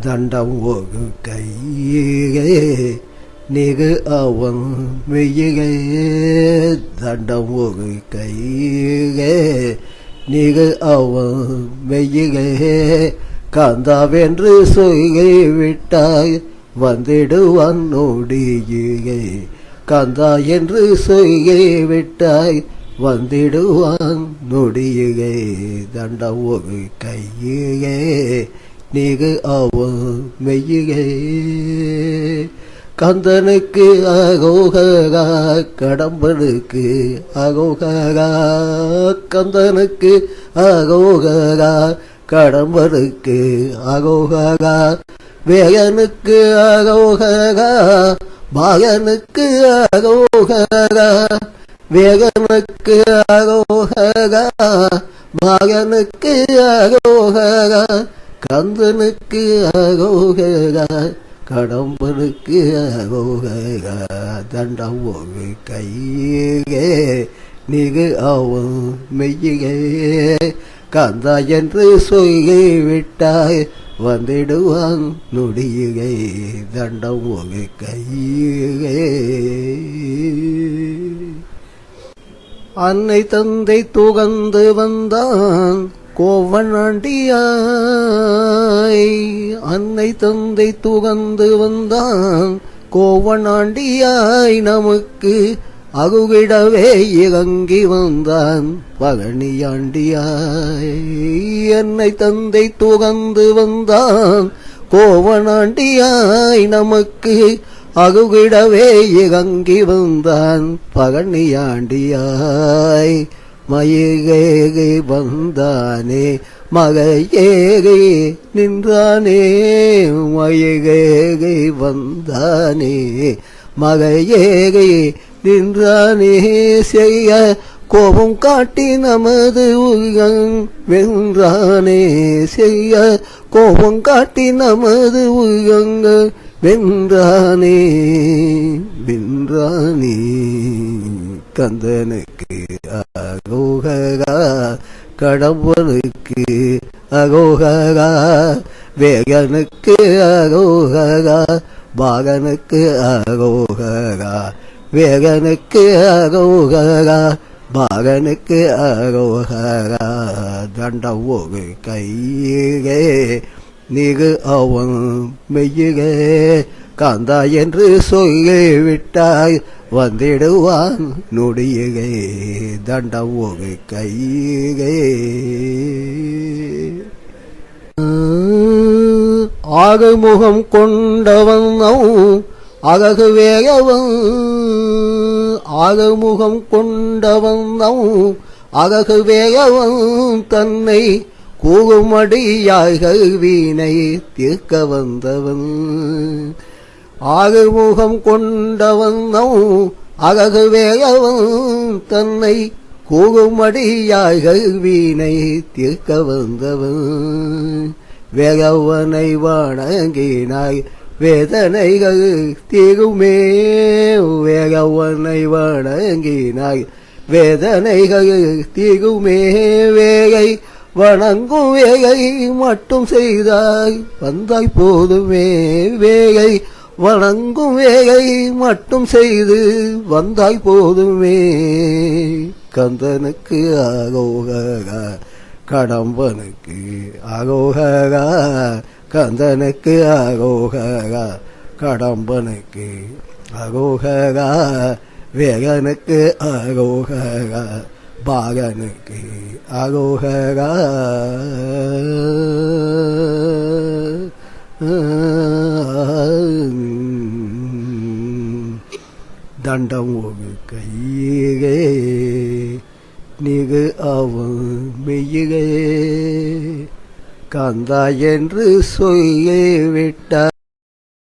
தண்டம் ஒரு கையே நிகு அவன் மெய்யே தண்டம் ஒரு கையே நிகு அவன் மெய்யே காந்தாவென்று சொய்கை விட்டாய். வந்திடுவான் நோடியே காந்தா என்று சொய்கை விட்டாய் வந்திடுவான் நொடியே தண்ட ஒரு கையே நீகு அவன் மெய்யே கந்தனுக்கு அகோகா கடம்பனுக்கு அகோகா கந்தனுக்கு அகோகா கடம்பனுக்கு அகோகா வேகனுக்கு அகோகரா பாகனுக்கு அகோகரா வேகனுக்கு அகோகரா பாகனுக்கு அகோகரா கந்தனுக்கு அகோகரா கடம்பனுக்கு அகோகரா தண்டம் ஒரு கையே நிகு அவன் மெய்யே கந்தா என்று சொல்லிவிட்டாய் வந்திடுவான் நொடியுகை தண்டம் ஒரு கையே அன்னை தந்தை துகந்து வந்தான் கோவன் ஆண்டியாய். அன்னை தந்தை துகந்து வந்தான் கோவன் ஆண்டியாய். நமக்கு அகுவிடவே இறங்கி வந்தான் பழனியாண்டியாய். என்னை தந்தை துகந்து வந்தான் கோவனாண்டியாய். நமக்கு அகுகிடவே இறங்கி வந்தான் பழனியாண்டியாய். மயிலேறி வந்தானே மகையேறி நின்றானே மயிலேறி வந்தானே மகையேறி நின்றானே செய்ய கோபம் காட்டி நமது உயன் வென்றானே செய்ய கோபம் காட்டி நமது உயங்க வென்றானே வென்றானே. கந்தனுக்கு அகோகா கடவுளுக்கு அகோகா வேகனுக்கு அகோகா பாகனுக்கு அகோகா வேகனுக்கு அகோகா பாகனுக்கு அகோகா தண்ட ஒரு கையே நிகு அவன் மெய்யுகே காந்தா என்று சொல்லி விட்டாய் வந்திடுவான் நொடியுகே தண்ட ஒரு கையே ஆகுமுகம் கொண்டவன் அழகு வேகவன் ஆகுமுகம் கொண்டவன் அழகு வேகவன் தன்னை கூகுமடியாக வீணை தீர்க்க வந்தவன். ஆகுமுகம் கொண்டவன் அழகு வேகவன் தன்னை கூகுமடியாக வீணை தீர்க்க வந்தவன். வேகவனை வணங்கினாய் வேதனைகள் தீருமே. வேகவனை வணங்கினாய். வேதனைகள் தீருமே. வேகை வணங்கும் வேகை மட்டும் செய்தாய். வந்தாய் போதுமே. வேகை வணங்கும் வேகை மட்டும் செய்து வந்தாய் போதுமே. கந்தனுக்கு ஆகோகா கடம்பனுக்கு ஆகோகா கந்தனுக்கு ஆகோகா கடம்பனுக்கு ஆகோகா வேகனுக்கு ஆகோகா பாகனுக்கு அகோகா தண்டம் ஒரு கையே நிகு அவன் மெய்யுகே கந்தா என்று சொல்லிவிட்டார்.